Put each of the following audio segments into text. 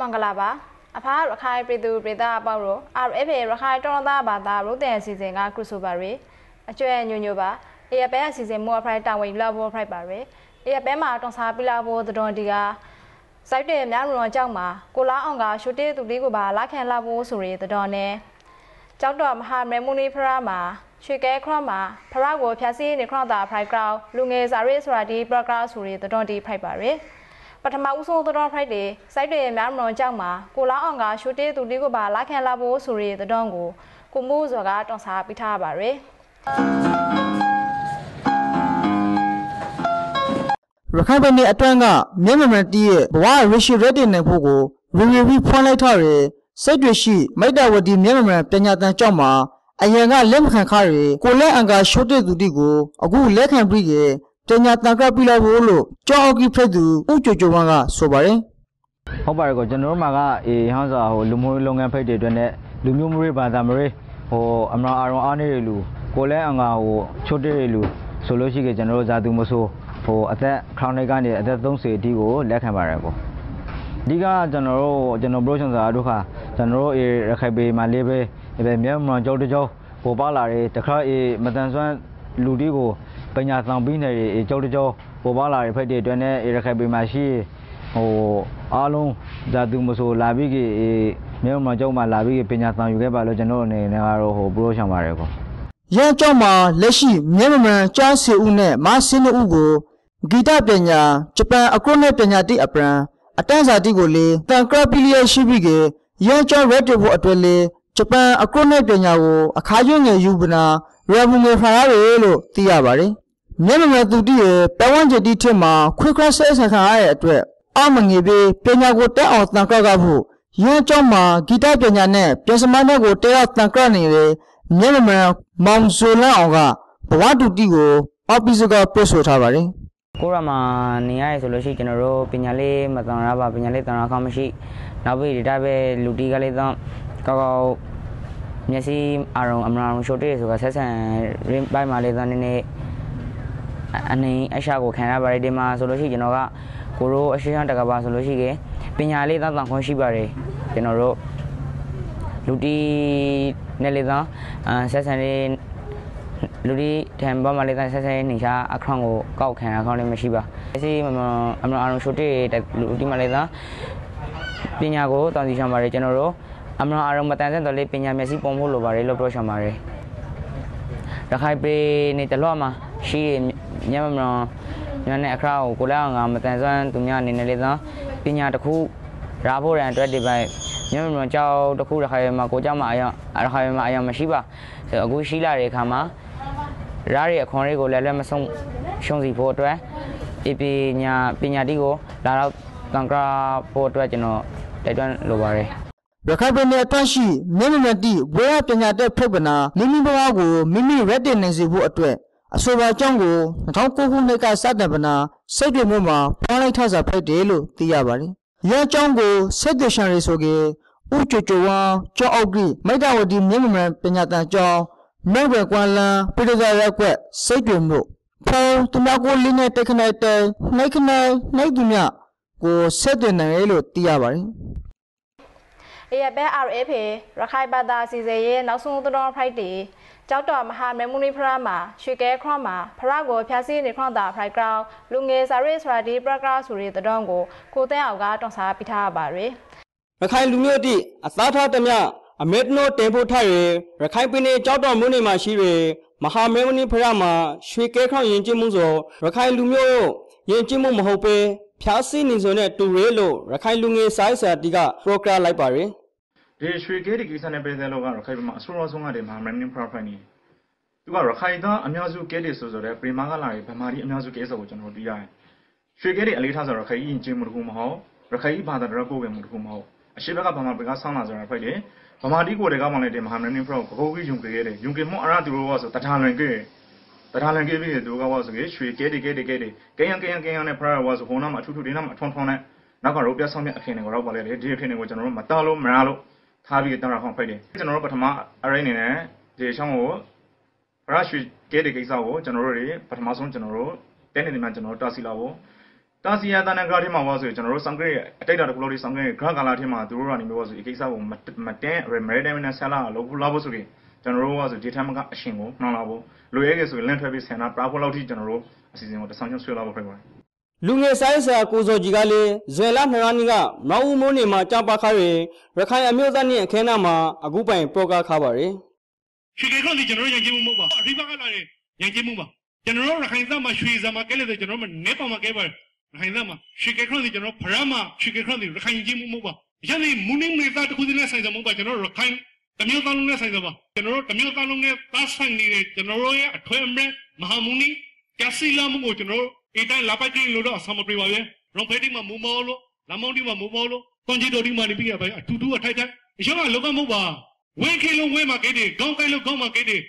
မင်္ဂလာပါအဖားရခိုင်ပြည်သူပြည်သားအပေါင်းတို့ RFA ရခိုင်တော်သားဘာသာရုပ်တဲ့အစီအစဉ်ကကရုဆိုပါရီအကျွဲညညပါအေရပဲအစီအစဉ်မောဖရိုက်တာဝန်လောက်ဘောဖရိုက်ပါရီအေရပဲမှာတွန်စားပြလာဘောတော်ဒီကစိုက်တဲ့များရုံကြောင့်မှာကိုလာအောင်ကရှုတေးသူလေးကိုပါလာခံလာဖို့ဆိုရတဲ့တော်နဲ့ကျောက်တော်မဟာမေမူနီဖရာမှာရွှေကဲခရမှာဖရာကိုဖြတ်စည်းနေခရတာဖရိုက်ကောက်လူငယ်စာရေးဆိုတာဒီပရဂရာဆိုရတဲ့တော်ဒီဖရိုက်ပါရီ ပထမဦးဆုံးတော်ဖိုက်တွေစိုက်တွေများမလွန်ကြောက်မှာကိုလောင်းအောင်ကရှူတေးသူလေးကိုပါလာခံလာဖို့ဆိုရတဲ့တော်ကိုကိုမိုးစော်ကတွန်ဆာပြထားပါရယ်ရခိုင်ပြည်နယ်အတွင်းကမြန်မာမတီးရဲ့ဘဝရရှိရက်တင်နေဖို့ကိုရီဗီဝီဖွင့်လိုက်ထားရယ်စိတ်တွေရှိမိတ္တဝတီမြန်မာမပညာတန်ကြောက်မှာအရင်ကလက်မခံခါရယ်ကိုလက်အင်္ဂါရှုတဲ့သူတိကိုအခုလက်ခံပြီးရဲ့ တညာတန်ကပြလိုက်ဖို့လို့ကြောက်အကြီးဖိတ်သူဦးကျော်ကျော်ဝမ်းကဆိုပါတယ်ဟုတ်ပါတယ်ကိုကျွန်တော်တို့မှာကအေးဟောင်းစာဟိုလူမျိုးလုပ်ငန်းဖိတ်တွေအတွက်နဲ့လူမျိုးမျိုးဘာသာမျိုးဟိုအမရာအာရုံအားနေလူကိုလဲအငါဟိုချွတ်တဲ့လူဆိုလို့ရှိရင်ကျွန်တော်တို့ဇာသူမဆိုးဟိုအသက်ခေါင်းလေးကနေအသက်30အထိကိုလက်ခံပါတယ်ကိုအဓိကကျွန်တော်တို့ကျွန်တော် production စာတို့ခါကျွန်တော်တို့အေးရခိုင်ပေမှာလေးပဲဒီမြန်မာကြောက်တကြောပေါ်ပါလာတယ်တခါအေးမတန်ဆွမ်း လူတီးကိုပညာဆောင်ပြီးနေကြောက်တကြောပေါ်ပါလာတဲ့ဖက်တွေအတွက်နဲ့ရခိုင်ပြည်မှာရှိဟိုအားလုံးဇာသူမဆိုလာပြီးကမြို့မှာကျောင်းမှာလာပြီးပညာဆောင်ယူခဲ့ပါလို့ကျွန်တော်အနေနဲ့ကတော့ဟိုပရိုရှောင်ပါတယ်ကောရန်ကျောင်းမှာလက်ရှိမြန်မာမှန်ကျောင်းစီဦးနဲ့မဆင်းဦးကိုဂီတပညာဂျပန်အကုနဲ့ပညာတိအပရန်အတန်းစာတိကိုလေတန်ကရပီလီယရှိပြီးကရန်ကျောင်းရက်တက်ဖို့အတွက်လေဂျပန်အကုနဲ့ပညာကိုအခါရွငယ်ယူပနာ ရမူငယ်ဖားရတယ်လို့သိရပါတယ်မျက်မမြသူတိရဲ့ပဝန်းကျတိထစ်မှာခွေခွဲဆဲဆန်ခံရတဲ့အတွက်အမငေပြီးပညာကိုတက်အောင်တန်ကောက်ကဖို့ရင်းကျောင်းမှာဂီတပညာနဲ့ပြင်စမနဲ့ကိုတက်အောင်တန်ကောက်နေတယ်မျက်မမြမောင်ဇိုလန်အောင်ကဘဝတူတိကိုအော်ပီစကပြဆိုထားပါတယ်ကိုရမှာနေရရဆိုလို့ရှိကျွန်တော်တို့ပညာလေးမတန်ရပါပညာလေးတန်ရခေါမရှိနောက်ပြီးဒီတိုင်းပဲလူတီကလေးတော့ကောက်ကောက် မျက်စိအာရုံအမရာုံရှို့တဲ့ဆိုတာဆက်ဆံရင်းပိုင်းမှာလေးတော့နည်းနည်းအနေအရှာကိုခံရပါတယ်ဒီမှာဆိုလို့ရှိရင်ကျွန်တော်ကကိုရိုးအရှိရှမ်းတကပါဆိုလို့ရှိရင်ပညာလေးသတ်သန်ခွင့်ရှိပါတယ်ကျွန်တော်တို့လူတီနဲ့လေးသောဆက်ဆံလေးလူတီတံဘာမလေးသောဆက်ဆံလေးနေချာအခန့်ကိုကောက်ခံရခေါင်းလေးမရှိပါအစီမမအမအာရုံရှိုတေလူတီမလေးသောပညာကိုတောင်းစီချင်ပါတယ်ကျွန်တော်တို့ အမအာရုံမတန်တဲ့တော်လေးပညာမျက်စိပုံဖို့လိုပါတယ်လို့ပြောချင်ပါတယ်ရခိုင်ပေနေတလော့မှာရှိညမမလောညနေအခါကိုကိုလာငါမတန်ဆွမ်းသူများအနေနဲ့လေးသောပညာတစ်ခုရာဖို့ရန်အတွက်ဒီပိုင်းညမမလောကြောက်တစ်ခုတစ်ခါမှာကိုကြောက်မှာအယောတစ်ခါမှာအယောမရှိပါဆိုအခုရှိလာတဲ့အခါမှာရားရဲ့အခွန်လေးကိုလည်းလည်းမဆုံးရှုံးစီဖို့အတွက်အပညာပညာတိကိုလာတော့တန်ကရာဖို့အတွက်ကျွန်တော်တိုက်တွန်းလိုပါတယ် ရခိုင်ပြည်နယ်အတွင်းရှိမြန်မာမတိဘွဲပညာတဲ့ဖိတ်ပနာမိမိဘဝကိုမိမိရက်တင်နေစေဖို့အတွက်အဆိုပါအကြောင်းကို2009ခုနှစ်ကစတင်ပနာစိတ်တွေမှုမှာဖောင်းလိုက်ထစာဖိတ်တယ်လို့သိရပါတယ်။ရဲအကြောင်းကိုစိတ်တရှန်ရီဆိုကေဥချွချွဝါကျောင်းအောက်ကြီးမိတ္တဝတီမြန်မာမပညာတန်ကျောင်းမဲဝဲကွမ်လန်ပြည်တော်ရက်ကွက်စိတ်တွေမှုဖုံးတမကိုလင်းနဲ့တက်ခနဲ့တဲနှိုက်ခနဲ့နှိုက်သူမြကိုဆက်သွင်းတယ်လို့သိရပါတယ်။ AFL RFA ရခိုင်ဘာသာစီစဉ်ရေးနောက်ဆုံးတော်ဖိုက်တီကျောက်တော်မဟာမေမူနီဖရမှာရွှေကဲခရမှာဖရကိုဖျားစီနေခရတာဖရိုက်ဂရောင်းလူငယ်စာရေးစရာဒီပရဂရာဆိုရီတတော်ကိုကိုသိန်းအောင်ကတွန်ဆာပြထားပါရယ်ရခိုင်လူမျိုးတိအသားထားသမျှအမေတနိုတင်ဖို့ထားရရခိုင်ပြည်နယ်ကျောက်တော်မြို့နယ်မှာရှိရမဟာမေမူနီဖရမှာရွှေကဲခရယဉ်ကျေးမှုဆိုရခိုင်လူမျိုးယဉ်ကျေးမှုမဟုတ်ပဲ ဖျားစီနေဆိုတဲ့တူရဲလို့ရခိုင်လူငယ်စာရေးစရာဒီကပရိုဂရမ်လိုက်ပါရယ်ဒီရွှေကဲဒီကိစ္စနဲ့ပတ်သက်လို့ကရခိုင်ပြည်မှာအဆိုးအဆုံးကတည်းကမန်နင်းပရိုဖိုင်နေသူကရခိုင်သားအများစုကဲတယ်ဆိုဆိုတဲ့ပရိမာကလာရဲ့ဗမာဒီအများစုကဲဆိုကိုကျွန်တော်သိရတယ်ရွှေကဲတွေအလေးထားဆိုရခိုင်ရင်ချင်းမှုတခုမဟုတ်ရခိုင်ဘာသာတော်ကိုယ်ပဲမှုတခုမဟုတ်အရှိဘက်ကဗမာပြည်ကဆောင်းလာဆိုတာဖိုက်တယ်ဗမာဒီကိုယ်တွေကမှလည်းဒီမဟာမန်နင်းပရိုဘကိုကြီးယုံကြည်ရတယ်ယုံကြည်မှုအရာသူတို့ကဆိုတထားလွန်ကြည့် တထားလွန်ကြည့်ပြီးသူကဝါဆိုရွှေကဲတွေကဲတွေကဲတွေကဲယံကဲယံကဲယံနဲ့ဖရာဝါဆိုဟိုနာမှာအထူးထူးဒီနာမှာအထွန်းထွန်းနဲ့နောက်ကရောပြဆောင်မြအခင်းတွေကိုတော့ပါလေဒီအခင်းတွေကိုကျွန်တော်တို့မတားလို့မရလို့ထားပြီးတောင်းရအောင်ဖိတ်တယ်ကျွန်တော်တို့ပထမအရိနေနဲ့ဒီချောင်းကိုဘရရှိကဲတဲ့ကိစ္စကိုကျွန်တော်တို့တွေပထမဆုံးကျွန်တော်တို့တဲနေနေမှကျွန်တော်တို့တာစီလာဖို့တတာစီယာတန်နဂရထဲမှာပါဆိုကျွန်တော်တို့ဆောင်ကရဲ့အတိတ်တာတကူလို့ဒီဆောင်ကရဲ့ဂရကာလာထဲမှာသူတို့ကနေမျိုးပါဆိုဒီကိစ္စကိုမတင်းမရဒမ်နဲ့ဆလာလို့ဘူးလာဖို့ဆိုရင် ကျွန်တော်တို့ကဆိုဒီထက်မကအရှင်ကိုနှောင်းလာဖို့လိုရဲခဲ့ဆိုရင်လန့်ထွက်ပြီးဆန္ဒပရာဖို့လောက်ထိကျွန်တော်တို့အစီအစဉ်ကိုတဆောင်ချုံဆွဲလာဖို့ဖြစ်ပါတယ်လူငယ်ဆိုင်ဆရာကိုစောကြီးကလည်းဇွဲလနှစ်ရနီကမောင်ဦးမိုးနေမှာကြောက်ပါခါရရခိုင်အမျိုးသားနဲ့အခမ်းအနားမှာအခုပိုင်ပရောကားခါပါတယ်ရွှေကေခွန်ဒီကျွန်တော်တို့ရန်ကျင်းမှုမဟုတ်ပါအရိဘကလာတဲ့ရန်ကျင်းမှုပါကျွန်တော်တို့ရခိုင်သားမှာရွှေစံမှာကဲလို့ဆိုကျွန်တော်တို့နေပါမှာကဲပါရခိုင်သားမှာရွှေကေခွန်ဒီကျွန်တော်ဖရမှာရွှေကေခွန်ဒီရခိုင်ကျင်းမှုမဟုတ်ပါရန်ဒီမူနင်းနေတာတခုတည်းနဲ့ဆိုင်စမဟုတ်ပါကျွန်တော်တို့ရခိုင် တမျိုးသားလုံးနဲ့ဆိုင်စပါကျွန်တော်တို့တမျိုးသားလုံးနဲ့သားဆိုင်နေတဲ့ကျွန်တော်တို့ရဲ့အထွေအမြဲမဟာမူနီကျစီလာမှုကိုကျွန်တော်တို့အတိုင်းလာပိုက်ကင်းလို့တော့အဆမပြေပါရဲ့ရောဖဲတီမှာမူမောလို့လာမောင်းတီမှာမူမောလို့ကွန်ဂျီတိုတီမှာနေပြီးရပါအတူတူအထိုက်ထိုက်အရှောကလောကမဟုတ်ပါဝင်းခေလုံးဝင်းမှာကိတဲ့ကောင်းကိုင်းလို့ကောင်းမှာကိတဲ့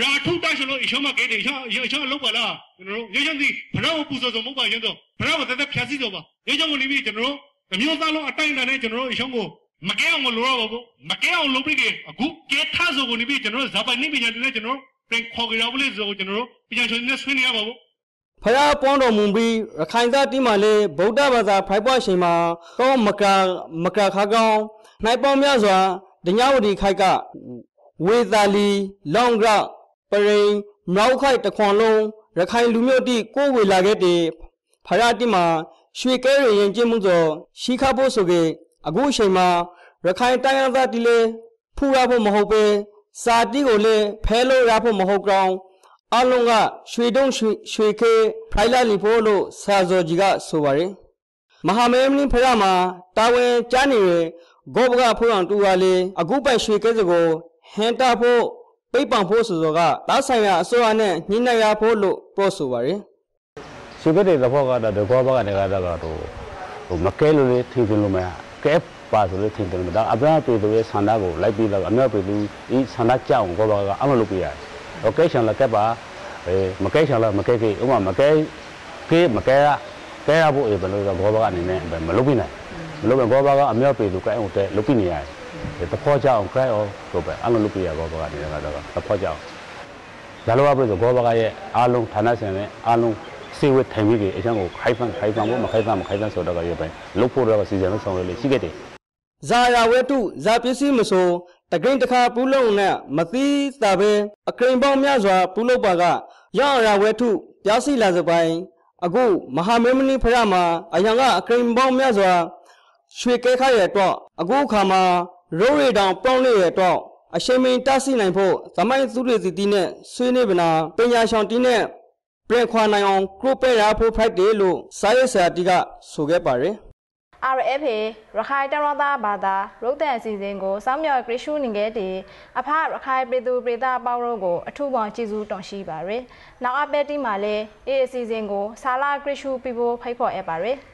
ရာထုတရှလို့အရှောမှာကိတဲ့ရှာအရှောလောက်ပါလားကျွန်တော်တို့ရရန်စီဘရောပူစောစောမဟုတ်ပါရတော့ဘရောတက်တက်ဖြာစီစောပါရကြောင့်ကိုနေပြီးကျွန်တော်တို့အမျိုးသားလုံးအတိုင်းအတာနဲ့ကျွန်တော်တို့အရှောကို မကဲအောင်မလိုတော့ပါဘူးမကဲအောင်လုပ်ပြီးအခုကဲထားစောကိုနေပြီးကျွန်တော်တို့ဇာပိုင်နေပညာတွေနဲ့ကျွန်တော်တို့ပြန်ခေါ်ကြရပါလိမ့်စောကိုကျွန်တော်တို့ပညာရှင်တွေနဲ့ဆွေးနွေးရပါဘူးဖယားပွန်းတော်မူပြီးရခိုင်သားတိမှလည်းဗုဒ္ဓဘာသာဖိုက်ပွားရှင်မှာကောမကာမကာခါကောင်းနိုင်ပေါင်းများစွာဒညဝတီခိုက်ကဝေသာလီလောင်ဂရပရိန်မြောက်ခိုက်တခွန်လုံးရခိုင်လူမျိုးတိကိုဝေလာခဲ့တဲ့ဖယားတိမှရွှေကဲရရင်ကျင်းမှုသောရှိခဖို့ဆိုကေ အခုအချိန်မှာရခိုင်တိုင်းရသားတိလေဖူရဖို့မဟုတ်ပဲစာတိကိုလည်းဖဲလို့ရဖို့မဟုတ်ကောင်းအလုံးကရွှေတုံးရွှေရွှေခဲဖိုင်လာလီဖို့လို့ဆရာဇော်ကြီးကဆိုပါတယ်မဟာမဲမင်းဖရမှာတာဝန်ကြားနေရဂောဘကဖိုးအောင်တူပါလေအခုပိုက်ရွှေကဲစကိုဟန်တာဖို့ပိတ်ပံဖို့ဆိုတော့ကတားဆိုင်ရအစိုးရနဲ့ညှိနှိုင်းရဖို့လို့ပြောဆိုပါတယ်ရှိခဲ့တဲ့ဘောကတော့ဒီဘောဘကနေကတော့ဟိုဟိုမကဲလို့လေထင်တယ်လို့မ ကဲပါဆိုလို့ထင်တယ်မသားအပြားပြည်သူရဲ့ဆန္ဒကိုလိုက်ပြီးတော့အမြောက်ပြည်သူဤဆန္ဒကြောက်ကိုပါကအမှလုပ်ပြရတယ်။ဟောကဲချန်လာကဲပါအဲမကဲချန်လာမကဲကဲဥမာမကဲကဲမကဲကကဲရဖို့ဘယ်လိုဆိုဘောဘကအနေနဲ့မလုပ်ပြနိုင်။မလုပ်ရင်ဘောဘကအမြောက်ပြည်သူကဲအောင်တဲ့လုပ်ပြနေရတယ်။တဖော့ကြောင် cry off ဆိုပဲအမှလုပ်ပြရဘောဘကအနေနဲ့ကတော့တဖော့ကြောင်ဒါလိုပါပြီဆိုဘောဘကရဲ့အားလုံးဌာနဆိုင်ရဲ့အားလုံး စေဝတ်ထိုင်ပြီးအချမ်းကိုခိုင်ဖန်ခိုင်ဖန်ဖို့မခိုင်ဖန်မခိုင်ဖန်ဆိုတော့ကရပဲလုတ်ဖို့တော့စီစဉ်လို့ဆောင်ရလေရှိခဲ့တယ်ဇာယာဝဲတုဇာပစ္စည်းမဆိုတကိန်တခါပူးလုံးနဲ့မသီးတာပဲအကိန်ပေါင်းများစွာပူးလုံးပါကရောင်ရာဝဲထုပြားစီလာစပိုင်းအခုမဟာမေမနီဖရမှာအယံကအကိန်ပေါင်းများစွာရွှေကဲခရဲ့တော့အခုအခါမှာရိုးရီတောင်ပေါင်းလေးရဲ့တော့အရှိန်မင်းတဆီနိုင်ဖို့သမိုင်းသူတွေစီတီနဲ့ဆွေးနေပနာပညာရှင်တီနဲ့ ပြန်ခွာနိုင်အောင်ကရုပဲရဖို့ဖိုက်တယ်လို့စာရေးဆရာတီကဆိုခဲ့ပါတယ် RFA ရခိုင်တရသားဘာသာရုပ်သံအစီအစဉ်ကိုစောင်းမြော်ဂရရှုနေခဲ့တဲ့အဖရခိုင်ပြည်သူပြည်သားအပေါင်းတို့ကိုအထူးပေါင်းကျေးဇူးတင်ရှိပါရယ်။နောက်အပက်တီမှာလည်းအေးအစီအစဉ်ကိုဆာလာဂရရှုပြဖို့ဖိတ်ခေါ်အပ်ပါရယ်။